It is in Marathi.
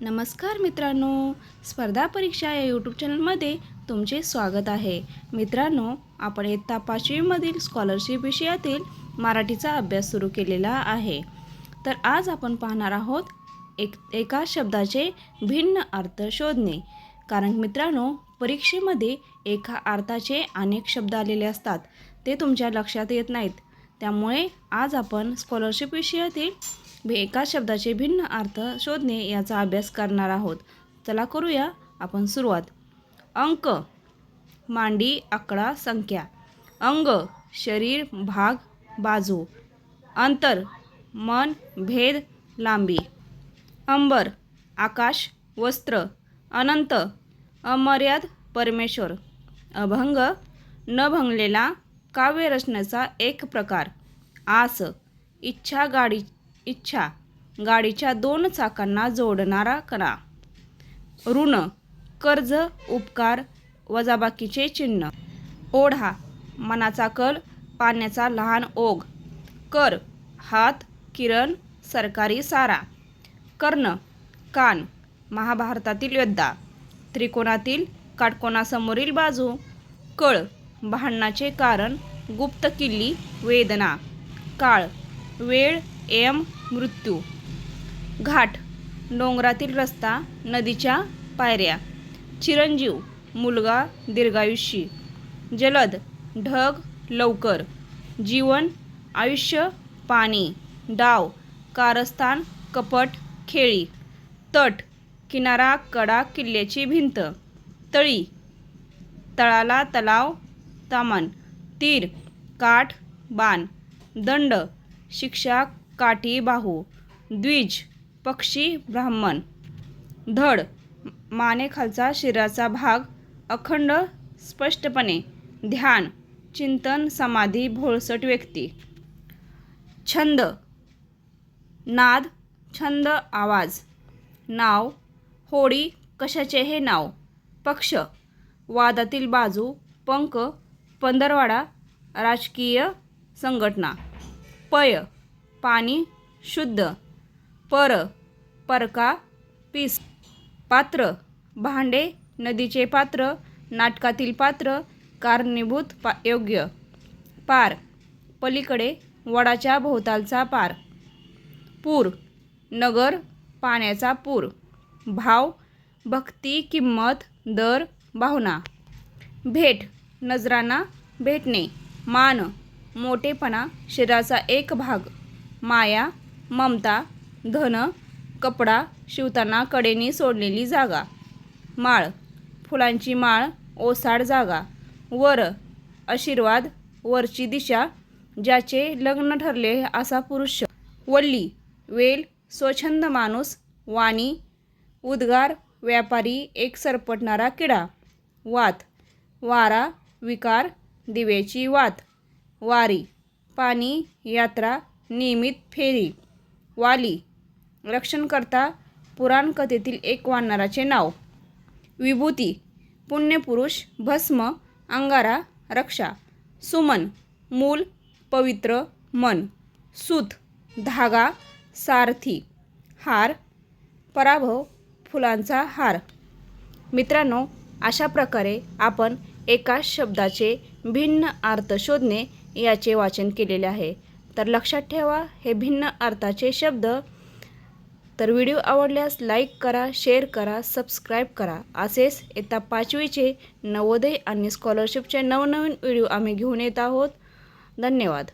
नमस्कार मित्रांनो स्पर्धा परीक्षा या यूट्यूब चॅनलमध्ये तुमचे स्वागत आहे. मित्रांनो आपण इयत्ता पाचवीमधील स्कॉलरशिप विषयातील मराठीचा अभ्यास सुरू केलेला आहे. तर आज आपण पाहणार आहोत एक एका शब्दाचे भिन्न अर्थ शोधणे. कारण मित्रांनो परीक्षेमध्ये एका अर्थाचे अनेक शब्द आलेले असतात. ते तुमच्या लक्षात येत नाहीत. त्यामुळे आज आपण स्कॉलरशिप विषयातील एका शब्दाचे भिन्न अर्थ शोधणे याचा अभ्यास करणार आहोत. चला करूया आपण सुरुवात. अंक. मांडी आकडा संख्या. अंग. शरीर भाग बाजू. अंतर. मन भेद लांबी. अंबर. आकाश वस्त्र. अनंत. अमर्याद परमेश्वर. अभंग. न भंगलेला काव्यरचनेचा एक प्रकार. आस. इच्छा गाडी इच्छा. गाडीच्या दोन चाकांना जोडणारा कणा ऋण कर्ज उपकार वजाबाकीचे चिन्ह. ओढा मनाचा कल पाण्याचा लहान ओघ. कर हात किरण सरकारी सारा. कर्ण कान महाभारतातील योद्धा. त्रिकोणातील काटकोणासमोरील बाजू. कळ भांडणाचे कारण गुप्त किल्ली वेदना. काळ वेळ एम. मृत्यू. घाट डोंगरातील रस्ता नदीच्या पायऱ्या. चिरंजीव मुलगा दीर्घायुषी जलद ढग लवकर. जीवन आयुष्य पाणी. डाव कारस्थान कपट खेळी. तट किनारा कडा किल्ल्याची भिंत. तळी तळाला तलाव तामन तीर काठ बाण. दंड शिक्षा काठी बाहू. द्विज पक्षी ब्राह्मण. धड मानेखालचा शरीराचा भाग. अखंड स्पष्टपणे. ध्यान चिंतन समाधी भोळसट व्यक्ती. छंद. नाद छंद आवाज. नाव होडी कशाचे हे नाव. पक्ष. वादातील बाजू पंक पंधरवाडा राजकीय संघटना. पय. पाणी शुद्ध पर परका पीस. पात्र भांडे नदीचे पात्र नाटकातील पात्र कारणीभूत पा योग्य. पार पलीकडे वडाच्या भोवतालचा पार. पूर नगर पाण्याचा पूर. भाव भक्ती किंमत दर भावना. भेट नजरांना भेटणे. मान मोठेपणा शरीराचा एक भाग. माया ममता धन कपडा शिवताना कडेने सोडलेली जागा. माळ फुलांची माळ ओसाड जागा. वर आशीर्वाद वरची दिशा ज्याचे लग्न ठरले असा पुरुष. वल्ली वेल स्वच्छंद माणूस वाणी उद्गार व्यापारी एक सरपटणारा किडा. वात वारा विकार दिव्याची वात. वारी पाणी यात्रा नियमित फेरी वाली रक्षणकर्ता पुराणकथेतील एक वानराचे नाव. विभूती पुण्यपुरुष भस्म अंगारा रक्षा सुमन मूल पवित्र मन सूत धागा सारथी हार पराभव फुलांचा हार. मित्रांनो अशा प्रकारे आपण एका शब्दाचे भिन्न अर्थ शोधणे याचे वाचन केलेले आहे. तर लक्षात ठेवा हे भिन्न अर्थाचे शब्द. तर व्हिडिओ आवडल्यास लाईक करा शेअर करा सबस्क्राईब करा. असेच येत्या पाचवीचे नवोदय आणि स्कॉलरशिपचे नवनवीन व्हिडिओ आम्ही घेऊन येत आहोत. धन्यवाद.